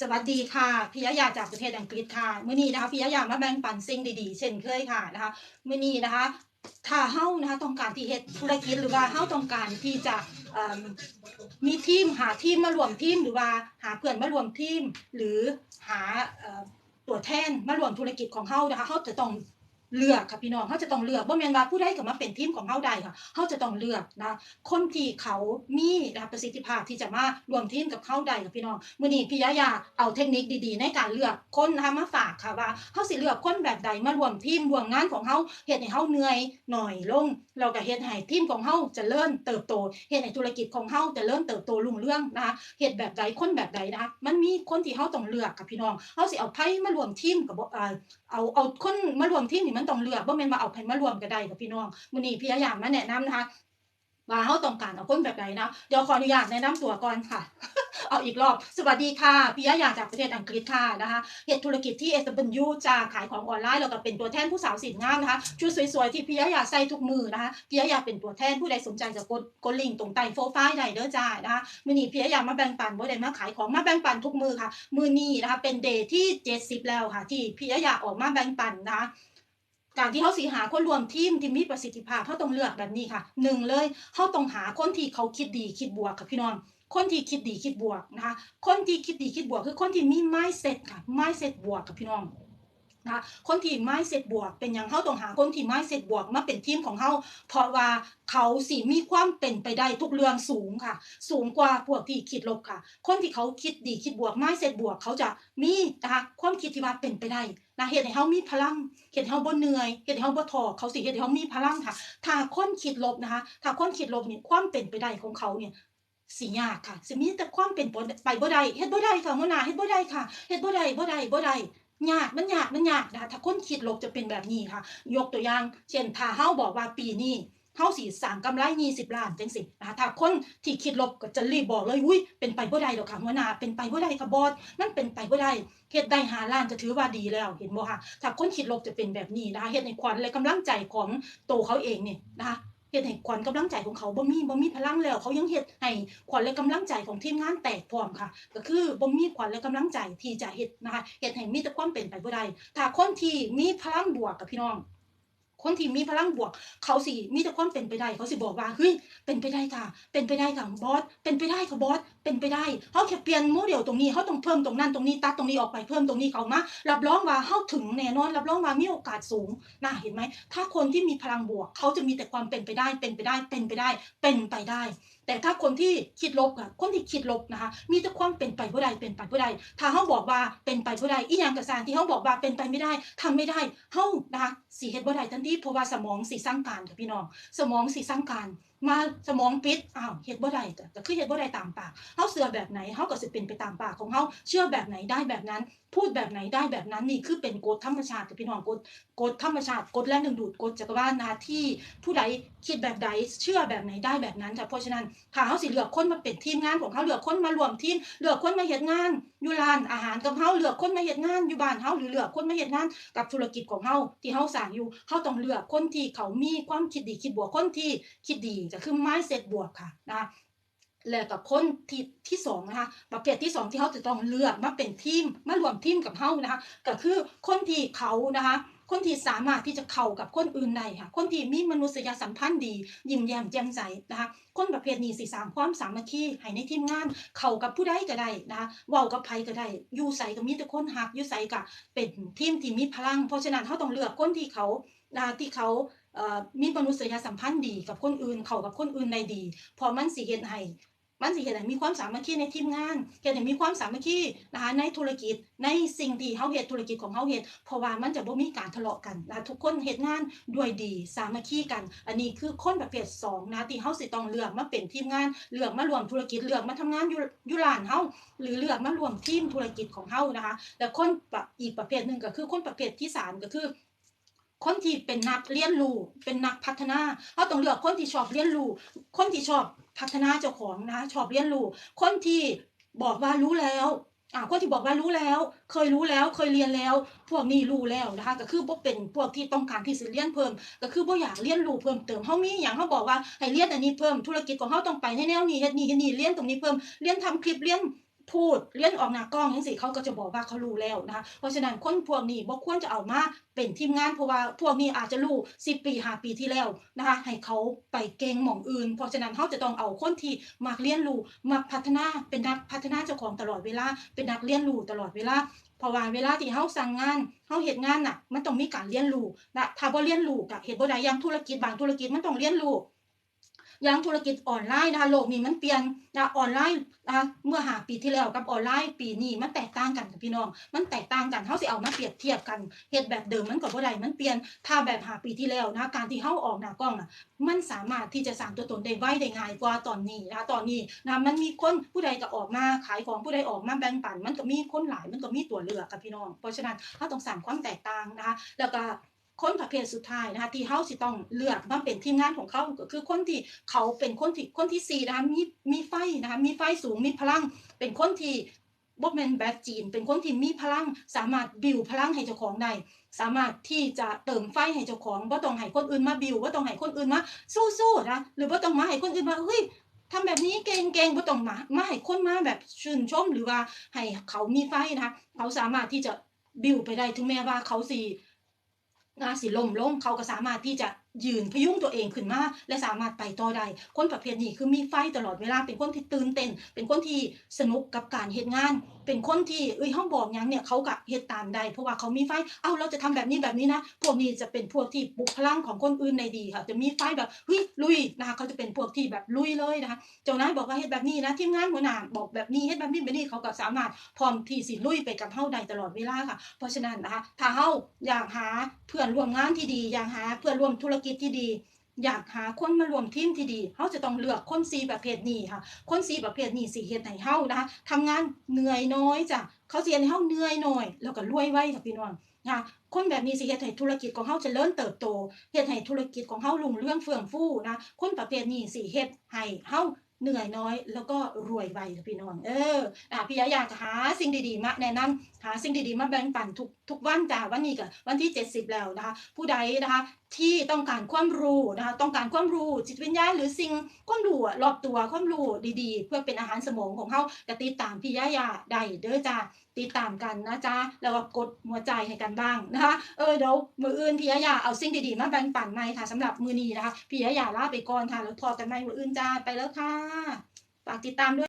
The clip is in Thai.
สวัสดีค่ะพิยายาจากประเทศอังกฤษค่ะมื่อนี้นะคะพิยายามาแบ่งปันสิ่งดีๆ เช่นเคยค่ะนะคะมื่อนี้นะคะถ้าเฮานะคะต้องการที่เฮ็ดธุรกิจหรือว่าเฮาต้องการที่จะมีทีมหาทีมมารวมทีมหรือว่าหาเพื่อนมารวมทีมหรือหาตัวแทนมารวมธุรกิจของเฮานะคะเฮาจะต้อง เลือกค่ะพี่น้องเขาจะต้องเลือกบ่แม่นว่าผู้ใดก็มาเป็นทีมของเขาได้ค่ะเขาจะต้องเลือกนะคนที่เขามีนะประสิทธิภาพที่จะมารวมทีมกับเขาได้ค่ะพี่น้องมื้อนี้พี่ยายาเอาเทคนิคดีๆ ในการเลือกคนนะคะมาฝากค่ะว่าเขาสิเลือกคนแบบใดมารวมทีมรวมงานของเขาเฮ็ดให้เขาเหนื่อยหน่อยลง แล้วก็เฮ็ดให้ทีมของเฮาจะเริญเติบโตเฮ็ดให้ธุรกิจของเฮาจะเริญเติบโตรุ่งเรื่องนะคะเฮ็ดแบบใดคนแบบใดนะคะมันมีคนที่เฮาต้องเลือกค่ะพี่น้องเฮาสิเอาไผมารวมทีมกับบ่อ่าเอาเอาคนมารวมทีมนี่มันต้องเลือกบ่แม่นว่าเอาไผมารวมก็ได้ค่ะพี่น้องมื้อนี้พี่ยายามมาแนะนำนะคะว่าเฮาต้องการเอาคนแบบใดนะเดี๋ยวขออนุญาตแนะนำตัวก่อนค่ะ เอาอีกรอบ สวัสดีค่ะพิยายาจากประเทศอังกฤษค่ะนะคะเฮ็ดธุรกิจที่ SW จะขายของออนไลน์แล้วก็เป็นตัวแทนผู้สาวสินงามนะคะชุดสวยๆที่พิยายาใส่ทุกมือนะคะพิยายาเป็นตัวแทนผู้ใดสนใจจะกดกดลิงก์ตรงใต้โปรไฟล์ได้เด้อจ้านะคะมือนี้พิยายามาแบ่งปันบ่ได้มาขายของมาแบ่งปันทุกมือค่ะ มือนี้นะคะเป็นเดย์ที่ 70 แล้วค่ะ ที่พิยายาออกมาแบ่งปันนะคะการที่เขาสีหาคนรวมทีมที่มีประสิทธิภาพเขาต้องเลือกแบบนี้ค่ะหนึ่งเลยเขาต้องหาคนที่เขาคิดดีคิดบวกค่ะพี่น้อง คนที่คิดดีคิดบวกนะคะ คนที่คิดดีคิดบวกคือคนที่มี mindset ค่ะ mindset บวกค่ะพี่น้องนะคะคนที่ mindset บวกเป็นอย่างเขาต้องหาคนที่ mindset บวกมาเป็นทีมของเขาเพราะว่าเขาสิมีความเป็นไปได้ทุกเรื่องสูงค่ะ สูงกว่าพวกที่คิดลบค่ะ คนที่เขาคิดดีคิดบวก mindset บวกเขาจะมีนะคะความคิดที่ว่าเป็นไปได้นะเฮ็ดให้เขามีพลังเฮ็ดให้เขาบ่เหนื่อยเฮ็ดให้เขาบ่ท้อเขาสิเฮ็ดให้เขามีพลังค่ะ ถ้าคนคิดลบนะคะ ถ้าคนคิดลบเนี่ยความเป็นไปได้ของเขาเนี่ย สิยากค่ะสิมีแต่ความเป็นไปบ่ได้เฮ็ดบ่ได้ค่ะหัวหน้าเฮ็ดบ่ได้ค่ะเฮ็ดบ่ได้บ่ได้บ่ได้ยากมันยากมันยากนะคะถ้าคนคิดลบจะเป็นแบบนี้ค่ะ ยกตัวอย่าง เช่นถ้าเฮาบอกว่าปีนี้เฮาสิสร้างกำไร20ล้านจังซี่นะคะถ้าคนที่คิดลบก็จะรีบบอกเลยอุ้ยเป็นไปบ่ได้ดอกค่ะหัวหน้าเป็นไปบ่ได้ค่ะบอสมันเป็นไปบ่ได้เฮ็ดได้5ล้านจะถือว่าดีแล้วเห็นบ่ค่ะถ้าคนคิดลบจะเป็นแบบนี้นะคะเฮ็ดให้ขวัญและกำลังใจของตัวเขาเองเนี่ยนะคะ เฮ็ดให้ขวัญกำลังใจของเขาบ่มีบ่มีพลังแล้ว เขายังเฮ็ดให้ขวัญและกำลังใจของทีมงานแตกพร้อมค่ะ ก็คือบ่มีขวัญและกำลังใจที่จะเฮ็ดนะคะเฮ็ดให้มีแต่ความเป็นไปบ่ได้ถ้าคนที่มีพลังบวกกับพี่น้อง คนที่มีพลังบวก เขาสิมีแต่ความเป็นไปได้เขาสิบอกว่าเฮ้ยเป็นไปได้ค่ะ เป็นไปได้ค่ะบอสเป็นไปได้ค่ะบอสเป็นไปได้เขาแค่เปลี่ยนโมเดลตรงนี้เขาต้องเพิ่มตรงนั้นตรงนี้ตัดตรงนี้ออกไปเพิ่มตรงนี้เขามารับรองว่าเขาถึงแน่นอนรับรองว่ามีโอกาสสูงน่าเห็นไหมถ้าคนที่มีพลังบวก เขาจะมีแต่ความเป็นไปได้ เป็นไปได้เป็นไปได้ เป็นไปได้ แต่ถ้าคนที่คิดลบอะคนที่คิดลบนะคะ มีแต่ความเป็นไปบ่ได้เป็นไปบ่ได้ถ้าเขาบอกว่าเป็นไปบ่ได้อีหยังกระสานที่เขาบอกว่าเป็นไปไม่ได้ทำไม่ได้เฮานะคะสิเฮ็ดบ่ได้ทันทีเพราะว่าสมองสิสั่งการค่ะพี่น้อง สมองสิสั่งการมาสมองปิดอ้าวเฮ็ดบ่ได้ก็คือเฮ็ดบ่ได้ตามปากเฮาเชื่อแบบไหนเฮาก็สิเป็นไปตามปากของเฮาเชื่อแบบไหนได้แบบนั้น พูดแบบไหนได้แบบนั้นนี่คือเป็นกฎธรรมชาติค่ะพี่น้องกฎกฎธรรมชาติกฎแรงดึงดูดกฎจักรวาลนะคะที่ผู้ใดคิดแบบใดเชื่อแบบไหนได้แบบนั้นค่ะเพราะฉะนั้นถ้าเฮาสิเลือกคนมาเป็นทีมงานของเฮาเลือกคนมารวมทีมเลือกคนมาเฮ็ดงานอยู่ร้านอาหารกับเฮาเลือกคนมาเฮ็ดงานอยู่บ้านเฮาหรือเลือกคนมาเฮ็ดงานกับธุรกิจของเฮาที่เฮาสร้างอยู่เฮาต้องเลือกคนที่เขามีความคิดดีคิดบวกคนที่คิดดีก็คือ mindset บวกค่ะนะแล้วกับคนที่ที่สองนะคะประเภทที่สองที่เขาจะต้องเลือกมาเป็นทีมมารวมทีมกับเฮานะคะก็คือคนที่เขานะคะ คนที่สามารถที่จะเข้ากับคนอื่นได้ค่ะ คนที่มีมนุษยสัมพันธ์ดี ยิ้มแย้มแจ่มใสนะคะ คนประเภทนี้สิสางความสามัคคีให้ในทีมงาน เข้ากับผู้ใดก็ได้นะคะเว้ากับไผก็ได้ อยู่ใส่ก็มีแต่คนฮักอยู่ใส่ก็เป็นทีมที่มีพลัง เพราะฉะนั้นเขาต้องเลือกคนที่เขานะที่เขามีมนุษยสัมพันธ์ดีกับคนอื่น เข้ากับคนอื่นได้ดี พอมันสิเฮ็ดให้ มันสิเฮ็ดให้มีความสามัคคีในทีมงานเฮ็ดให้มีความสามัคคีนะคะในธุรกิจในสิ่งที่เฮาเฮ็ดธุรกิจของเฮาเฮ็ดเพราะว่ามันจะบ่มีการทะเลาะกันนะทุกคนเฮ็ดงานด้วยดีสามัคคีกัน อันนี้คือคนประเภทสองนะที่เฮาสิต้องเลือกมาเป็นทีมงานเลือกมารวมธุรกิจเลือกมาทำงานอยู่อยู่ร้านเฮาหรือเลือกมารวมทีมธุรกิจของเฮานะคะแล้วคนอีกประเภทหนึงก็คือคนประเภทที่สามก็คือคนที่เป็นนักเรียนรู้เป็นนักพัฒนาเราต้องเลือกคนที่ชอบเรียนรู้คนที่ชอบ พัฒนาเจ้าของนะคะชอบเรียนรู้คนที่บอกว่ารู้แล้วอ่าคนที่บอกว่ารู้แล้ว เคยรู้แล้วเคยเรียนแล้ว พวกนี้รู้แล้วนะคะ ก็คือบ่เป็นพวกที่ต้องการที่สิเรียนเพิ่ม ก็คือบ่อยากเรียนรู้เพิ่มเติมเฮามีอย่างเฮาบอกว่าให้เรียนอันนี้เพิ่มธุรกิจของเฮาต้องไปให้แนวนี้เฮ็ดนี่เฮ็ดนี่เรียนตรงนี้เพิ่มเรียนทำคลิปเรียน พูดเลี้ยนออกหน้ากล้องจังซี่เขาก็จะบอกว่าเขารู้แล้วนะคะ เพราะฉะนั้นคนพวกนี้บ่ควรจะเอามาเป็นทีมงานเพราะว่าพวกนี้อาจจะรู้10ปี5ปีที่แล้วนะคะ ให้เขาไปเก่งหม่องอื่น เพราะฉะนั้นเราจะต้องเอาคนที่มักเรียนรู้มักพัฒนาเป็นนักพัฒนาเจ้าของตลอดเวลา เป็นนักเรียนรู้ตลอดเวลาเพราะว่าเวลาที่เฮาสั่งงานเฮาเฮ็ดงานน่ะ มันต้องมีการเรียนรู้นะถ้าบ่เรียนรู้ก็เฮ็ดบ่ได้อย่างธุรกิจบางธุรกิจมันต้องเรียนรู้ ย่างธุรกิจออนไลน์นะคะโลกนี้มันเปลี่ยนนะออนไลน์นะคะเมื่อ5ปีที่แล้วกับออนไลน์ปีนี้มันแตกต่างกันค่ะพี่น้อง มันแตกต่างกันเฮาสิเอามาเปรียบเทียบกันเฮ็ดแบบเดิมมันก็บ่ได้มันเปลี่ยนถ้าแบบ5ปีที่แล้วนะคะการที่เฮาออกหน้ากล้องน่ะมันสามารถที่จะสร้างตัวตนได้ไวได้ง่ายกว่าตอนนี้นะคะตอนนี้นะมันมีคนผู้ใดก็ออกมาขายของผู้ใดออกมาแบ่งปัน มันก็มีคนหลายมันก็มีตัวเลือกค่ะพี่น้อง เพราะฉะนั้นเราต้องสร้างความแตกต่างนะคะแล้วก็ คนประเภทสุดท้ายนะคะที่เฮาสิต้องเลือกมาเป็นทีมงานของเขาก็คือคนที่เขาเป็นคนที่คนที่สี่นะคะมีมีไฟนะคะมีไฟสูงมีพลัง เป็นคนที่บ่แม่นแบบจีน เป็นคนที่มีพลัง สามารถบิวพลังให้เจ้าของได้สามารถที่จะเติมไฟให้เจ้าของบ่ต้องให้คนอื่นมาบิวบ่ต้องให้คนอื่นมาสู้ๆนะหรือบ่ต้องมาให้คนอื่นมาเฮ้ยทำแบบนี้เก่งๆบ่ต้องมามาให้คนมาแบบชื่นชมหรือว่าให้เขามีไฟนะคะเขาสามารถที่จะบิวไปได้ถึงแม้ว่าเขาสิ นาสิล่มลงเขาก็สามารถที่จะ ยืนพยุงตัวเองขึ้นมาและสามารถไปต่อได้คนประเภทนี้คือมีไฟตลอดเวลาเป็นคนที่ตื่นเต้น เป็นคนที่สนุกกับการเฮ็ดงาน เป็นคนที่เอ้ยเฮาบอกยังเนี่ยเขาก็เฮ็ดตามได้เพราะว่าเขามีไฟเอ้าเราจะทำแบบนี้แบบนี้นะพวกนี้จะเป็นพวกที่ปลุกพลังของคนอื่นได้ดีค่ะจะมีไฟแบบเฮ้ยลุยนะคะเขาจะเป็นพวกที่แบบลุยเลยนะคะเจ้านายบอกว่าเฮ็ดแบบนี้นะทีมงานหัวหน้าบอกแบบนี้เฮ็ดแบบนี้แบบนี้เขาก็สามารถพร้อมที่สิลุยไปกับเฮาได้ตลอดเวลาค่ะ เพราะฉะนั้นนะคะถ้าเฮาอยากหาเพื่อนร่วมงานที่ดีอยากหาเพื่อนร่วมธุรกิจที่ดี อยากหาคนมารวมทีมที่ดีเฮาจะต้องเลือกคนสีประเภทนี้ค่ะ คนสีประเภทนี้สิเฮ็ดให้เฮานะคะทำงานเหนื่อยน้อยจ้ะเขาสิเฮ็ดให้เฮาเหนื่อยน้อย แล้วก็รวยไวค่ะพี่น้องนะคะคนแบบนี้สิเฮ็ดให้ธุรกิจของเฮาเจริญเติบโตเฮ็ดให้ธุรกิจของเฮารุ่งเรืองเฟื่องฟูนะคนประเภทนี้สิเฮ็ดให้เฮาเหนื่อยน้อยแล้วก็รวยไวค่ะพี่น้อง เอออะพี่ยะอยากจะหาสิ่งดีๆมาแนะนำหาสิ่งดีๆมาแบ่งปันทุกทุกวันจ้ะวันนี้ก็วันที่ 70 แล้วนะคะ ผู้ใดนะคะที่ต้องการความรู้นะคะต้องการความรู้จิตวิญญาณหรือสิ่งความรู้รอบตัวความรู้ดีๆ เพื่อเป็นอาหารสมองของเขาก็ติดตามพี่ยะยาได้เด้อจ้าติดตามกันนะจ๊ะแล้วก็กดหัวใจให้กันบ้างนะคะเออเดี๋ยวมืออื่นพี่ยะยาเอาสิ่งดีๆมาแบ่งปันใหม่ค่ะสำหรับมือนี้นะคะพี่ยะยาลาไปก่อนค่ะแล้วพอกันใหม่มืออื่นจ้าไปแล้วค่ะฝากติดตามด้วย